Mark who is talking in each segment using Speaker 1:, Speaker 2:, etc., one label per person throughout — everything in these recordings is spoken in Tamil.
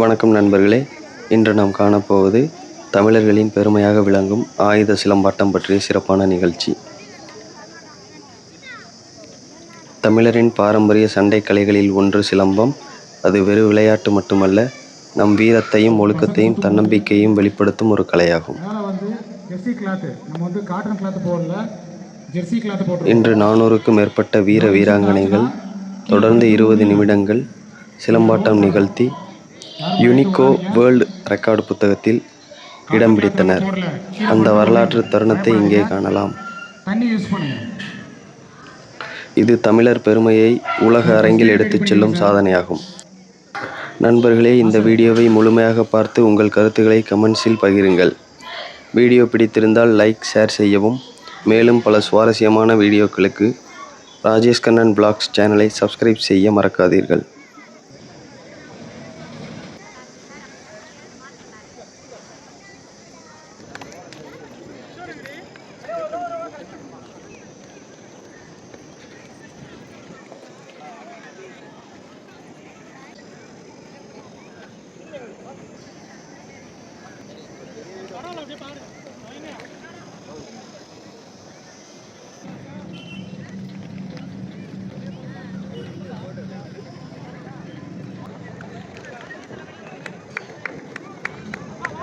Speaker 1: வணக்கம் நண்பர்களே. இன்று நாம் காணப்போவது தமிழர்களின் பெருமையாக விளங்கும் ஆயுத சிலம்பாட்டம் பற்றிய சிறப்பான நிகழ்ச்சி. தமிழரின் பாரம்பரிய சண்டை கலைகளில் ஒன்று சிலம்பம். அது வெறும் விளையாட்டு மட்டுமல்ல நம் வீரத்தையும் ஒழுக்கத்தையும் தன்னம்பிக்கையும் வெளிப்படுத்தும் ஒரு கலையாகும். இன்று நானூறுக்கும் மேற்பட்ட வீர வீராங்கனைகள் தொடர்ந்து இருபது நிமிடங்கள் சிலம்பாட்டம் நிகழ்த்தி யுனிகோ வேர்ல்டு ரெக்கார்டு புத்தகத்தில் இடம் பிடித்தனர். அந்த வரலாற்று தருணத்தை இங்கே காணலாம்.
Speaker 2: தண்ணி யூஸ் பண்ணுங்க.
Speaker 1: இது தமிழர் பெருமையை உலக அரங்கில் எடுத்துச் செல்லும் சாதனையாகும். நண்பர்களே இந்த வீடியோவை முழுமையாக பார்த்து உங்கள் கருத்துக்களை கமெண்ட்ஸில் பகிருங்கள். வீடியோ பிடித்திருந்தால் லைக் ஷேர் செய்யவும். மேலும் பல சுவாரஸ்யமான வீடியோக்களுக்கு ராஜேஷ் கண்ணன் பிளாக்ஸ் சேனலை சப்ஸ்கிரைப் செய்ய மறக்காதீர்கள்.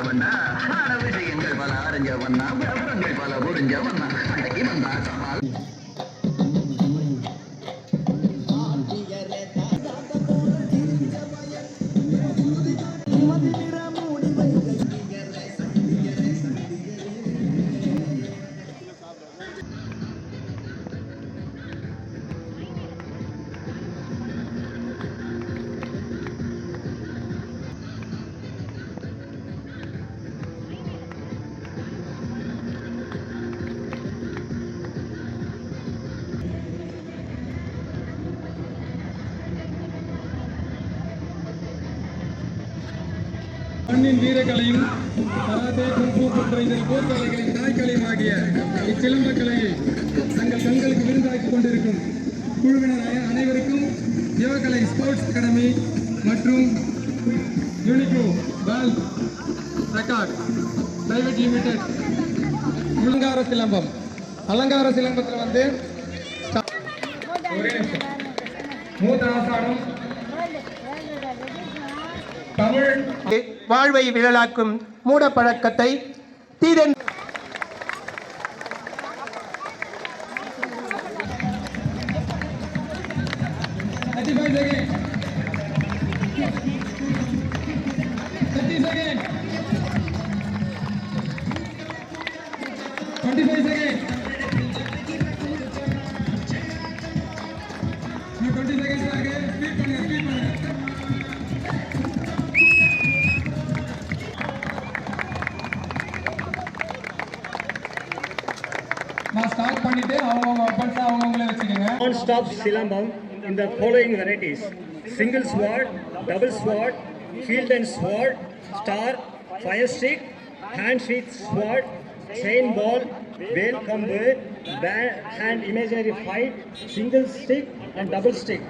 Speaker 3: பால் விஷயங்கள் பல அறிஞ்சவன்னா விவரங்கள் பல புரிஞ்சவன்னா அன்றைக்கு வந்தா சவால்
Speaker 2: மண்ணின் வீரக்கலையும் கராத்தே குங்ஃபு போன்ற இதர போர்க்கலைகளின் தாய்க்கலையும் ஆகிய இச்சிலம்ப கலையை தங்கள் கண்களுக்கு விருந்தாக்கிக் கொண்டிருக்கும் குழுவினர் அனை- அனைவருக்கும் யோகக்கலை ஸ்போர்ட்ஸ் அகாடமி மற்றும் Unico world record private limited அலங்கார சிலம்பம். அலங்கார சிலம்பத்தில் வந்து மூத்த ஆசானம் தமிழ்
Speaker 4: வாழ்வை விழலாக்கும் மூடப்பழக்கத்தை தீதன்
Speaker 2: நான் ஸ்டார்ட் பண்ணிட்டு அவங்கவுங்க வெப்பன்ஸ் அவங்கவுங்களே வச்சுக்கோங்க
Speaker 5: non-stop silambam in the following varieties: single sword, double sword, shield and sword, star, fire stick, hand sheath sword, chain ball, veil combo, ba- hand imaginary fight, single stick and double stick.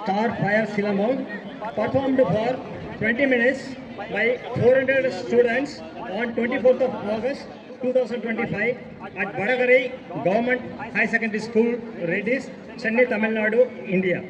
Speaker 5: Star Fire Silambam performed for 20 minutes by 400 students on 24th of August 2025 at badagari Government High Secondary School, Redis, Chennai, Tamil Nadu, India.